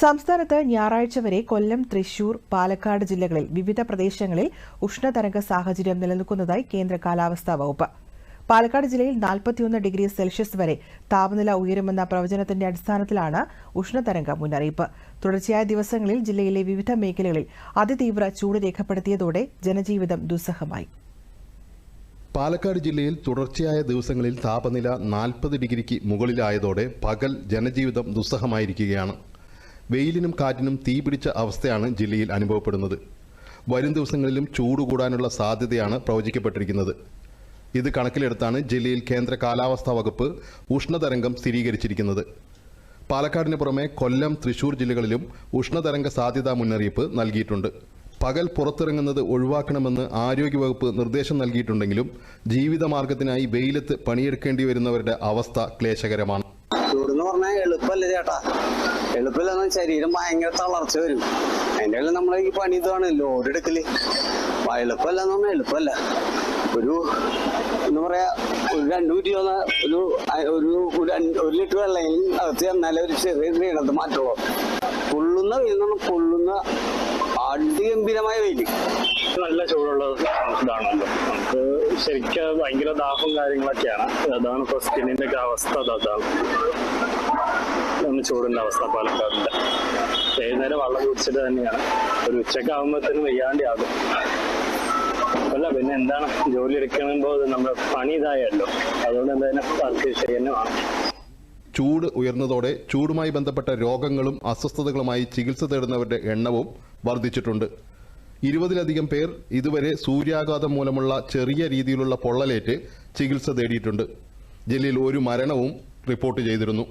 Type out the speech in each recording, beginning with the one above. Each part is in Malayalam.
സംസ്ഥാനത്ത് ഞായറാഴ്ച വരെ കൊല്ലം തൃശൂർ പാലക്കാട് ജില്ലകളിൽ വിവിധ പ്രദേശങ്ങളിൽ ഉഷ്ണതരംഗ സാഹചര്യം നിലനിൽക്കുന്നതായി കേന്ദ്ര കാലാവസ്ഥാ വകുപ്പ്. പാലക്കാട് ജില്ലയിൽ നാൽപ്പത്തിയൊന്ന് ഡിഗ്രി സെൽഷ്യസ് വരെ താപനില ഉയരുമെന്ന പ്രവചനത്തിന്റെ അടിസ്ഥാനത്തിലാണ് ഉഷ്ണതരംഗ മുന്നറിയിപ്പ്. തുടർച്ചയായ ദിവസങ്ങളിൽ ജില്ലയിലെ വിവിധ മേഖലകളിൽ അതിതീവ്ര ചൂട് രേഖപ്പെടുത്തിയതോടെ ജനജീവിതം ദുസ്സഹമായി. പാലക്കാട് ജില്ലയിൽ തുടർച്ചയായ ദിവസങ്ങളിൽ താപനില നാൽപ്പത് ഡിഗ്രിക്ക് മുകളിലായതോടെ പകൽ ജനജീവിതം ദുസ്സഹമായിരിക്കുകയാണ്. വെയിലിനും കാറ്റിനും തീപിടിച്ച അവസ്ഥയാണ് ജില്ലയിൽ അനുഭവപ്പെടുന്നത്. വരും ദിവസങ്ങളിലും ചൂട് കൂടാനുള്ള സാധ്യതയാണ് പ്രവചിക്കപ്പെട്ടിരിക്കുന്നത്. ഇത് കണക്കിലെടുത്താണ് ജില്ലയിൽ കേന്ദ്ര കാലാവസ്ഥാ വകുപ്പ് ഉഷ്ണതരംഗം സ്ഥിരീകരിച്ചിരിക്കുന്നത്. പാലക്കാടിന് പുറമെ കൊല്ലം തൃശൂർ ജില്ലകളിലും ഉഷ്ണതരംഗ സാധ്യതാ മുന്നറിയിപ്പ് നൽകിയിട്ടുണ്ട്. പകൽ പുറത്തിറങ്ങുന്നത് ഒഴിവാക്കണമെന്ന് ആരോഗ്യവകുപ്പ് നിർദ്ദേശം നൽകിയിട്ടുണ്ടെങ്കിലും ജീവിതമാർഗത്തിനായി വെയിലത്ത് പണിയെടുക്കേണ്ടി വരുന്നവരുടെ അവസ്ഥ ക്ലേശകരമാണ്. ചൂടെന്ന് പറഞ്ഞാൽ ചേട്ടാ. എളുപ്പമില്ലെന്ന് ശരീരം ഭയങ്കര തളർച്ച വരും. അതിന്റെ എല്ലാം നമ്മൾ ഈ പണി ഇതാണ് ലോഡ് എടുക്കൽ. എളുപ്പമല്ല എന്ന് എളുപ്പമല്ല. ഒരു എന്താ പറയാ ഒരു രണ്ടു കുറ്റി വന്ന ഒരു ഒരു ഒരു ലിറ്റർ വെള്ളം അകത്ത് ചെന്നാലേ ഒരു ചെറിയ നീളത്ത് മാറ്റുള്ളൂ. പൊള്ളുന്ന വെയിൽ എന്ന് പൊള്ളുന്ന അതിഗംഭീരമായ വെയിൽ. നല്ല ചൂടുള്ള ഇതാണല്ലോ. നമുക്ക് ശരിക്കും ഭയങ്കര ദാഹവും കാര്യങ്ങളൊക്കെയാണ്. അതാണ് ഇപ്പൊ സ്കിന്നിന്റെ ഒക്കെ അവസ്ഥ അത് അതാണ്. ചൂടിന്റെ അവസ്ഥ പാലക്കാടിന്റെ വൈകുന്നേരം വെള്ളം കുടിച്ചിട്ട് തന്നെയാണ്. ഒരു ഉച്ചയ്ക്ക് ആകുമ്പോഴത്തേനും വെയ്യാണ്ടി ആകും അല്ല പിന്നെ എന്താണ്? ജോലി എടുക്കുമ്പോൾ നമ്മുടെ പണി ഇതായല്ലോ. അതുകൊണ്ട് എന്തായാലും വർക്ക് ചെയ്യുന്നതാണ് ചൂട് ഉയർന്നതോടെ ചൂടുമായി ബന്ധപ്പെട്ട രോഗങ്ങളും അസ്വസ്ഥതകളുമായി ചികിത്സ തേടുന്നവരുടെ എണ്ണവും വർദ്ധിച്ചിട്ടുണ്ട്. ഇരുപതിലധികം പേർ ഇതുവരെ സൂര്യാഘാതം മൂലമുള്ള ചെറിയ രീതിയിലുള്ള പൊള്ളലേറ്റ് ചികിത്സ തേടിയിട്ടുണ്ട്. ജില്ലയിൽ ഒരു മരണവും റിപ്പോർട്ട് ചെയ്തിരുന്നു.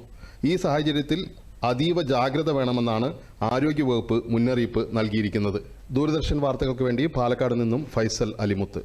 ഈ സാഹചര്യത്തിൽ അതീവ ജാഗ്രത വേണമെന്നാണ് ആരോഗ്യവകുപ്പ് മുന്നറിയിപ്പ് നൽകിയിരിക്കുന്നത്. ദൂരദർശൻ വാർത്തകൾക്ക് വേണ്ടി പാലക്കാട് നിന്നും ഫൈസൽ അലിമുത്ത്.